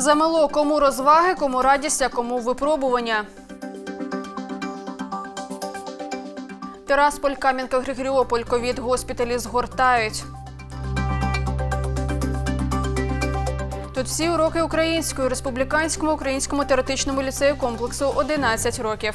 Замело кому розваги, кому радість, а кому випробування. Тирасполь, Кам'янка, Григоріополь, ковід госпіталі згортають. Тут всі уроки української республіканському українському теоретичному ліцею комплексу 11 років.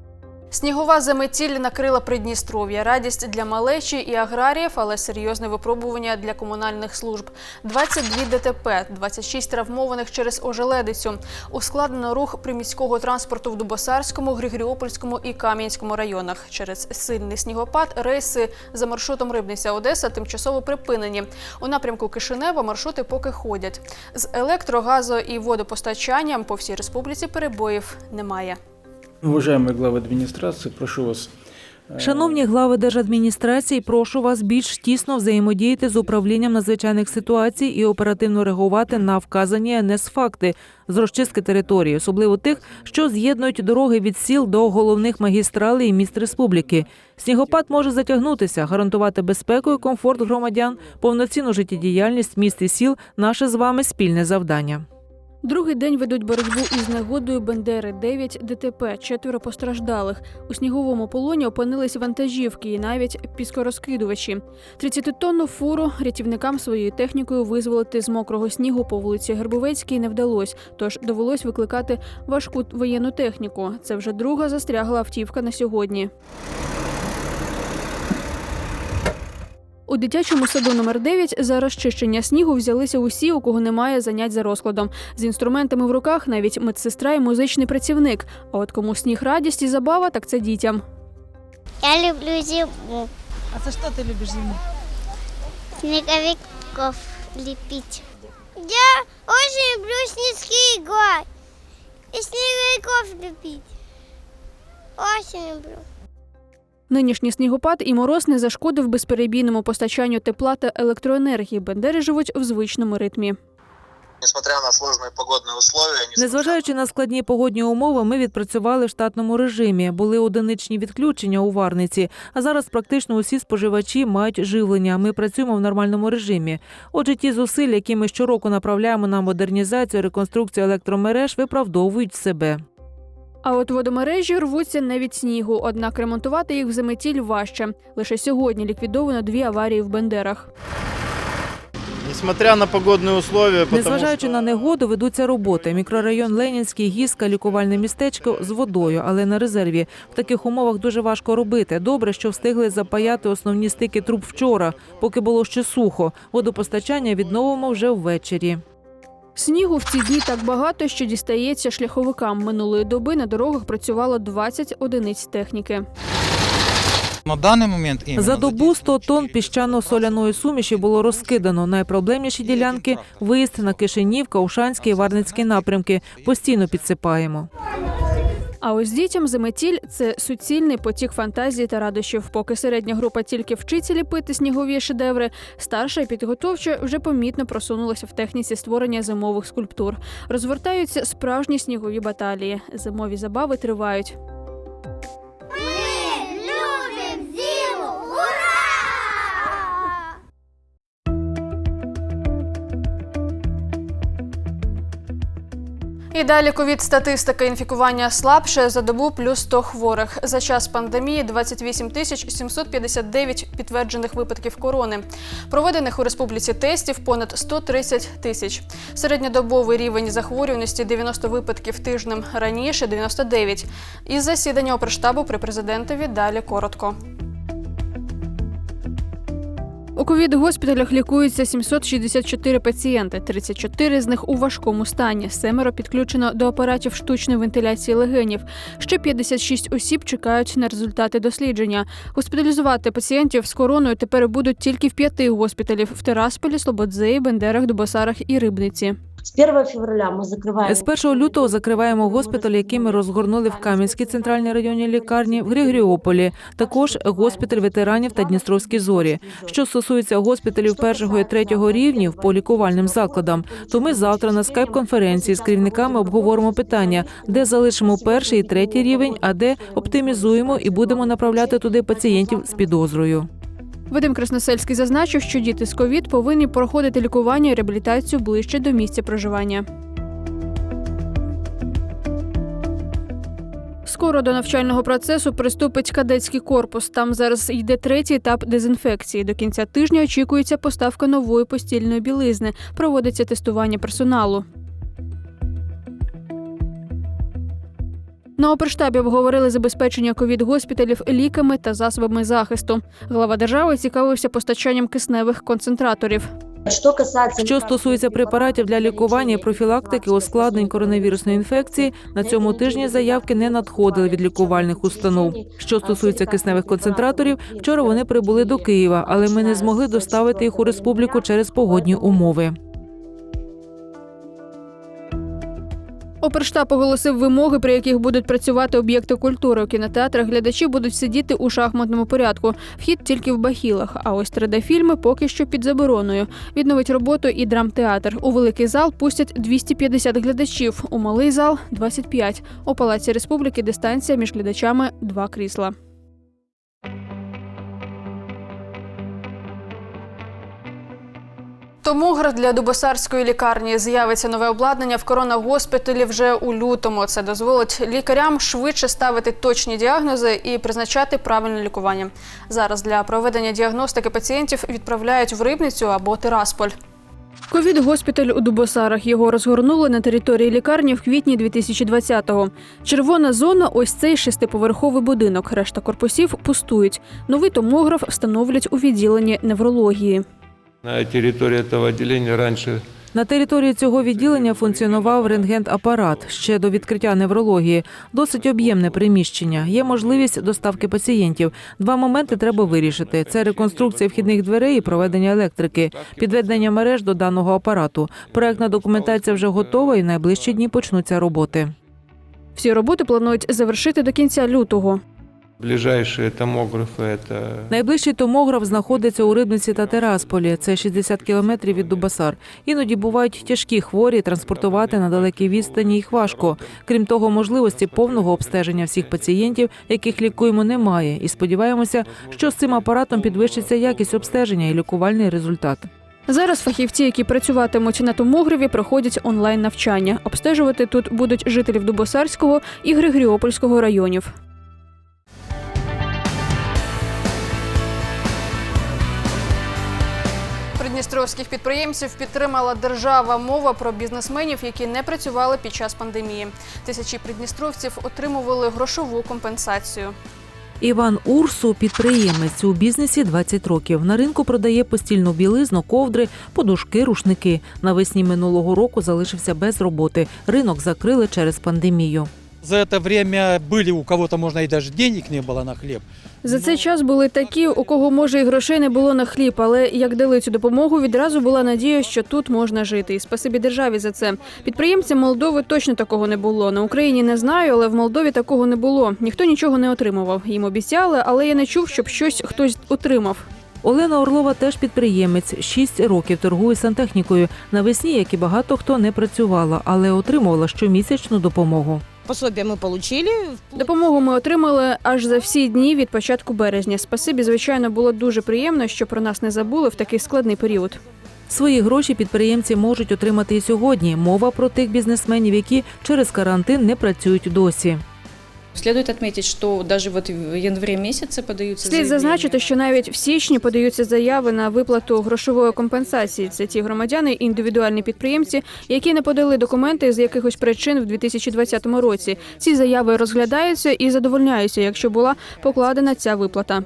Снігова заметіль накрила Придністров'я. Радість для малечі і аграріїв, але серйозне випробування для комунальних служб. 22 ДТП, 26 травмованих через ожеледицю. Ускладнено рух приміського транспорту в Дубосарському, Григоріопольському і Кам'янському районах. Через сильний снігопад рейси за маршрутом Рибниця Одеса тимчасово припинені. У напрямку Кишинева маршрути поки ходять. З електро, газо і водопостачанням по всій республіці перебоїв немає. Уважаемые главы администрации, прошу вас. э, Шановні глави держадміністрації, прошу вас більш тісно взаємодіяти з управлінням надзвичайних ситуацій і оперативно реагувати на вказані НС-факти з розчистки території, особливо тих, що з'єднують дороги від сіл до головних магістралей і міст республіки. Снігопад може затягнутися, гарантувати безпеку і комфорт громадян, повноцінну життєдіяльність міст і сіл наше з вами спільне завдання. Другий день ведуть боротьбу із негодою Бендери. 9 ДТП, четверо постраждалих. У сніговому полоні опинились вантажівки і навіть піскорозкидувачі. 30-тонну фуру рятівникам своєю технікою визволити з мокрого снігу по вулиці Гербовецькій не вдалось, тож довелось викликати важку воєнну техніку. Це вже друга застрягла автівка на сьогодні. У дитячому саду номер 9 за розчищення снігу взялися усі, у кого немає занять за розкладом. З інструментами в руках навіть медсестра і музичний працівник. А от кому сніг радість і забава, так це дітям. Я люблю зиму. А за что ты любишь зиму? Снеговиков лепить. Я очень люблю снежки играть. И снеговиков лепить. Очень люблю. Нинішній снігопад і мороз не зашкодив безперебійному постачанню тепла та електроенергії. Бендери живуть в звичному ритмі. Незважаючи на складні погодні умови, ми відпрацювали в штатному режимі. Були одиничні відключення у Варниці. А зараз практично усі споживачі мають живлення. Ми працюємо в нормальному режимі. Отже, ті зусиль, які ми щороку направляємо на модернізацію, реконструкцію електромереж, виправдовують себе. А от водомережі рвуться не від снігу, однак ремонтувати їх в заметіль важче. Лише сьогодні ліквідовано дві аварії в Бендерах. Несмотря на погодные условия, Незважаючи на негоду, ведуться роботи. Мікрорайон Ленінський, гіска, лікувальне містечко з водою, але на резерві. В таких умовах дуже важко робити. Добре, що встигли запаяти основні стики труб вчора, поки було ще сухо. Водопостачання відновимо вже ввечері. Снігу в ці дні так багато, що дістається шляховикам. Минулої доби на дорогах працювало 20 одиниць техніки. На даний момент За добу 100 тонн піщано-соляної суміші було розкидано. Найпроблемніші ділянки виїзд на Кишинівка, Ушанський і Варницький напрямки. Постійно підсипаємо. А ось дітям заметіль це суцільний потік фантазії та радощів. Поки середня група тільки вчиться ліпити снігові шедеври, старша і підготовча вже помітно просунулася в техніці створення зимових скульптур. Розвертаються справжні снігові баталії. Зимові забави тривають. І далі ковід статистика інфікування слабше за добу плюс 100 хворих. За час пандемії 28 тисяч 759 підтверджених випадків корони. Проведених у республіці тестів понад 130 тисяч. Середньодобовий рівень захворюваності 90 випадків тижнем раніше 99. Із засідання оприштабу при президентові далі коротко. У ковід-госпіталях лікуються 764 пацієнти, 34 з них у важкому стані. Семеро підключено до апаратів штучної вентиляції легенів. Ще 56 осіб чекають на результати дослідження. Госпіталізувати пацієнтів з короною тепер будуть тільки в п'яти госпіталів в Терасполі, Слободзеї, Бендерах, Дубосарах і Рибниці. С 1 февраля мы закрываем. З 1 лютого закриваємо госпіталь, який ми розгорнули в Кам'янській центральній районній лікарні, в Григоріополі, також госпіталь ветеранів та Дністровській зорі. Що стосується госпіталів першого і третього рівнів по лікувальним закладам, то ми завтра на скайп-конференції з керівниками обговоримо питання, де залишимо перший і третій рівень, а де оптимізуємо і будемо направляти туди пацієнтів з підозрою. Вадим Красносельський зазначив, що діти з ковід повинні проходити лікування і реабілітацію ближче до місця проживання. Скоро до навчального процесу приступить кадетський корпус. Там зараз йде третій етап дезінфекції. До кінця тижня очікується поставка нової постільної білизни. Проводиться тестування персоналу. На оперштабі обговорили забезпечення ковід-госпіталів ліками та засобами захисту. Глава держави цікавився постачанням кисневих концентраторів. Что касается... Що стосується препаратів для лікування і профілактики ускладнень коронавірусної інфекції, на цьому тижні заявки не надходили від лікувальних установ. Що стосується кисневих концентраторів, вчора вони прибули до Києва, але ми не змогли доставити їх у республіку через погодні умови. Оперштаб оголосив вимоги, при яких будуть працювати об'єкти культури. У кінотеатрах глядачі будуть сидіти у шахматному порядку. Вхід тільки в бахілах. А ось 3D-фільми поки що під забороною. Відновить роботу і драмтеатр. У великий зал пустять 250 глядачів, у малий зал 25. У палаці республіки дистанція між глядачами два крісла. Томограф для Дубосарської лікарні з'явиться нове обладнання в коронагоспіталі вже у лютому. Це дозволить лікарям швидше ставити точні діагнози і призначати правильне лікування. Зараз для проведення діагностики пацієнтів відправляють в Рибницю або Тирасполь. Ковід-госпіталь у Дубосарах його розгорнули на території лікарні в квітні 2020-го. Червона зона ось цей шестиповерховий будинок. Решта корпусів пустують. Новий томограф встановлять у відділенні неврології. На территории этого отделения раньше На території цього відділення функціонував рентген-апарат ще до відкриття неврології. Досить об'ємне приміщення. Є можливість доставки пацієнтів. Два моменти треба вирішити: це реконструкція вхідних дверей і проведення електрики, підведення мереж до даного апарату. Проектна документація вже готова, і в найближчі дні почнуться роботи. Всі роботи планують завершити до кінця лютого. Ближайшие томографы это Найближчий томограф знаходиться у Рибниці та Терасполі. Це 60 кілометрів від Дубасар. Іноді бувають тяжкі хворі, транспортувати на далекій відстані їх важко. Крім того, можливості повного обстеження всіх пацієнтів, яких лікуємо, немає. І сподіваємося, що з цим апаратом підвищиться якість обстеження і лікувальний результат. Зараз фахівці, які працюватимуть на томографі, проходять онлайн навчання. Обстежувати тут будуть жителів Дубосарського і Григоріопольського районів. Придністровських підприємців підтримала держава. Мова про бізнесменів, які не працювали під час пандемії. Тисячі придністровців отримували грошову компенсацію. Іван Урсу підприємець у бізнесі 20 років. На ринку продає постільну білизну, ковдри, подушки, рушники. Навесні минулого року залишився без роботи. Ринок закрили через пандемію. За это время были у кого-то, можно и даже денег не было на хлеб. За цей час були такі, у кого може і грошей не було на хліб, але як дали цю допомогу, відразу була надія, що тут можна жити. І спасибі державі за це. Підприємцям Молдови точно такого не було. На Україні не знаю, але в Молдові такого не було. Ніхто нічого не отримував. Їм обіцяли, але я не чув, щоб щось хтось отримав. Олена Орлова теж підприємець. Шість років торгує сантехнікою. Навесні, як і багато хто, не працювала, але отримувала щомісячну допомогу. Пособие ми отримали. Допомогу ми отримали аж за всі дні від початку березня. Спасибі, звичайно, було дуже приємно, що про нас не забули в такий складний період. Свої гроші підприємці можуть отримати і сьогодні. Мова про тих бізнесменів, які через карантин не працюють досі. Следует отметить, что даже вот в январе месяце подаются Слід зазначити, що навіть в січні подаються заяви на виплату грошової компенсації. Це ті громадяни, індивідуальні підприємці, які не подали документи з якихось причин в 2020 році. Ці заяви розглядаються і задовольняються, якщо була покладена ця виплата.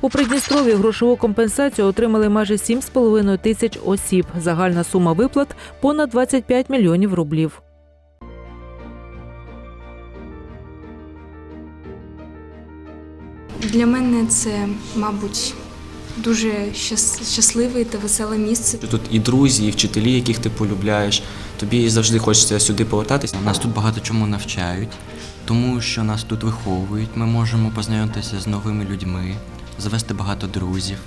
У Придністрові грошову компенсацію отримали майже 7,5 тисяч осіб. Загальна сума виплат понад 25 мільйонів рублів. Для мене це, мабуть, дуже щас- щасливе та веселе місце. Тут і друзі, і вчителі, яких ти полюбляєш. Тобі завжди хочеться сюди повертатися. Нас тут багато чому навчають, тому що нас тут виховують. Ми можемо познайомитися з новими людьми, завести багато друзів.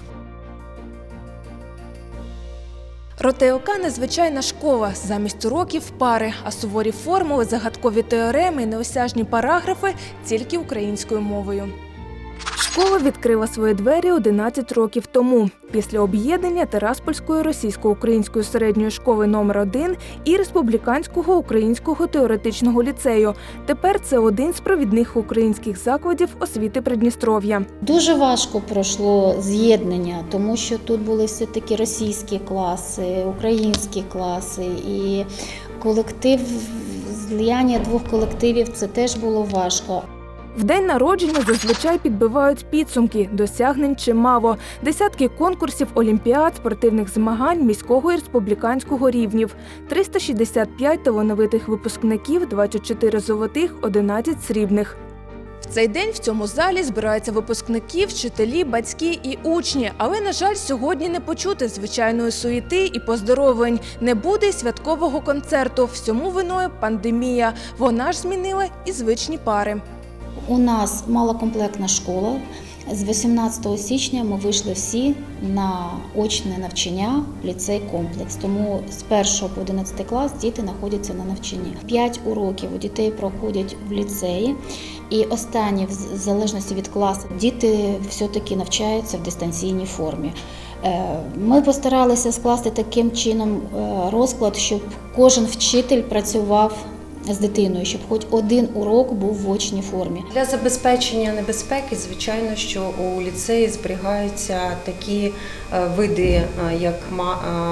Ротеока незвичайна школа. Замість уроків пари, а суворі формули, загадкові теореми і неосяжні параграфи тільки українською мовою. Школа відкрила свої двері 11 років тому, після об'єднання Тераспольської російсько-української середньої школи номер 1 і Республіканського українського теоретичного ліцею. Тепер це один з провідних українських закладів освіти Придністров'я. Дуже важко пройшло з'єднання, тому що тут були все таки російські класи, українські класи і колектив злияння двох колективів це теж було важко. В день народження зазвичай підбивають підсумки, досягнень чимало. Десятки конкурсів, олімпіад, спортивних змагань міського і республіканського рівнів, 365 талановитих випускників, 24 золотих, 11 срібних. В цей день в цьому залі збираються випускники, вчителі, батьки і учні. Але, на жаль, сьогодні не почути звичайної суєти і поздоровлень. Не буде святкового концерту. Всьому виною пандемія. Вона ж змінила і звичні пари. У нас малокомплектна школа. З 18 січня ми вийшли всі на очне навчання ліцей комплекс. Тому з 1 по 11 клас діти знаходяться на навчанні. П'ять уроків у дітей проходять в ліцеї, і останні, в залежності від класу, діти все-таки навчаються в дистанційній формі. Е, Ми постаралися скласти таким чином е, розклад, щоб кожен вчитель працював з дитиною, щоб хоч один урок був в очній формі. Для забезпечення небезпеки, звичайно, що у ліцеї зберігаються такі е, види, е, як е,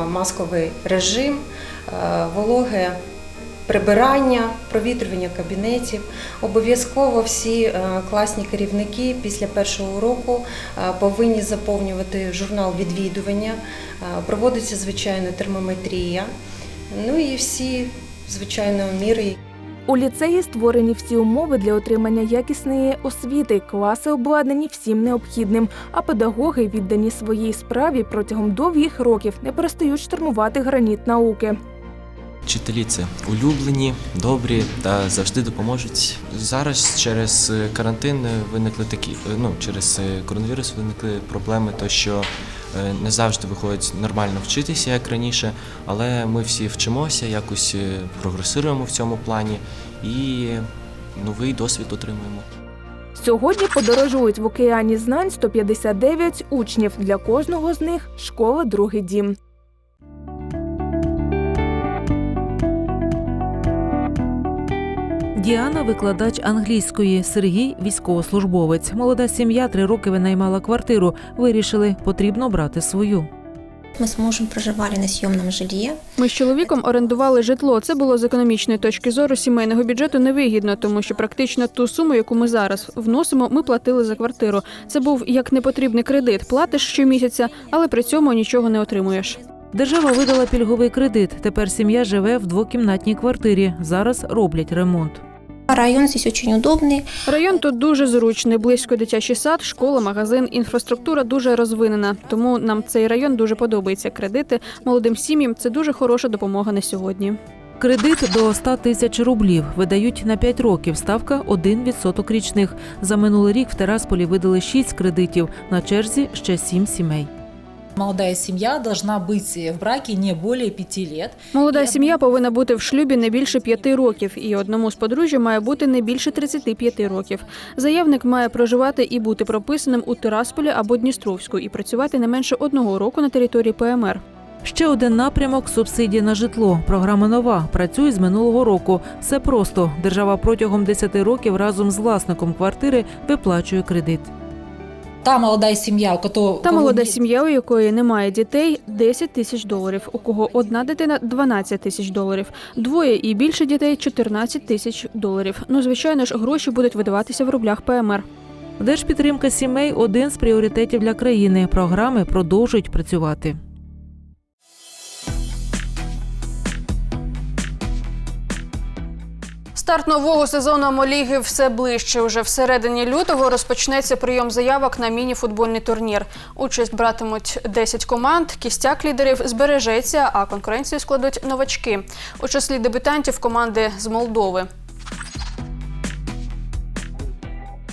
масковий режим, вологе прибирання, провітрювання кабінетів. Обов'язково всі класні керівники після першого уроку повинні заповнювати журнал відвідування. Проводиться звичайно термометрія. Ну і всі звичайно міри. У ліцеї створені всі умови для отримання якісної освіти, класи обладнані всім необхідним, а педагоги, віддані своїй справі протягом довгих років, не перестають штурмувати граніт науки. Вчителі це улюблені, добрі та завжди допоможуть. Зараз через е, карантин виникли такі, е, ну через е, коронавірус виникли проблеми, то що не завжди виходить нормально вчитися, як раніше, але ми всі вчимося, якось е, прогресуємо в цьому плані і новий досвід отримуємо. Сьогодні подорожують в океані знань 159 учнів. Для кожного з них школа другий дім. Діана викладач англійської, Сергій військовослужбовець. Молода сім'я три роки винаймала квартиру. Вирішили, потрібно брати свою. Мы с мужем проживали на съемном жилье. Ми з чоловіком орендували житло. Це було з економічної точки зору сімейного бюджету невигідно, тому що практично ту суму, яку ми зараз вносимо, ми платили за квартиру. Це був як непотрібний кредит. Платиш щомісяця, але при цьому нічого не отримуєш. Держава видала пільговий кредит. Тепер сім'я живе в двокімнатній квартирі. Зараз роблять ремонт. Район здесь очень удобный. Район тут дуже зручний, близько дитячий сад, школа, магазин, інфраструктура дуже розвинена. Тому нам цей район дуже подобається. Кредити молодим сім'ям це дуже хороша допомога на сьогодні. Кредит до 100 тисяч рублів видають на 5 років. Ставка 1% річних. За минулий рік в Терасполі видали 6 кредитів. На черзі ще 7 сімей. Молодая семья должна быть в браке не более пяти лет. Молода сім'я повинна бути в шлюбі не більше п'яти років, і одному з подружжя має бути не більше 35 років. Заявник має проживати і бути прописаним у Тирасполі або Дністровську і працювати не менше одного року на території ПМР. Ще один напрямок субсидії на житло. Програма нова. Працює з минулого року. Все просто. Держава протягом 10 років разом з власником квартири виплачує кредит. Та молода сім'я, у кого Та молода сім'я, у якої немає дітей, 10 тисяч доларів. У кого одна дитина 12 тисяч доларів, двоє і більше дітей 14 тисяч доларів. Ну звичайно ж, гроші будуть видаватися в рублях ПМР. Держпідтримка сімей один з пріоритетів для країни. Програми продовжують працювати. Старт нового сезону Амоліги все ближче. Уже всередині лютого розпочнеться прийом заявок на міні-футбольний турнір. Участь братимуть 10 команд, кістяк лідерів збережеться, а конкуренцію складуть новачки. У числі дебютантів команди з Молдови.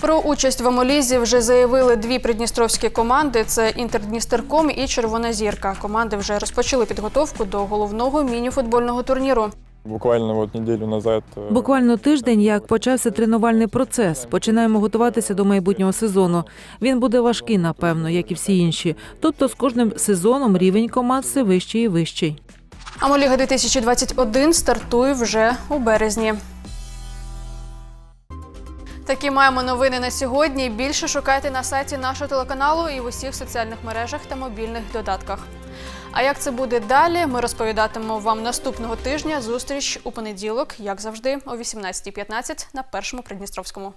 Про участь в Амолізі вже заявили дві придністровські команди: це Інтердністерком і Червона зірка. Команди вже розпочали підготовку до головного міні-футбольного турніру. Буквально от неділю назад е, Буквально тиждень, як почався тренувальний процес. Починаємо готуватися до майбутнього сезону. Він буде важкий, напевно, як і всі інші. Тобто з кожним сезоном рівень команд все вищий і вищий. Амоліга 2021 стартує вже у березні. Такі маємо новини на сьогодні. Більше шукайте на сайті нашого телеканалу і в усіх соціальних мережах та мобільних додатках. А як це буде далі, ми розповідатимемо вам наступного тижня. Зустріч у понеділок, як завжди, о 18.15 на першому Придністровському.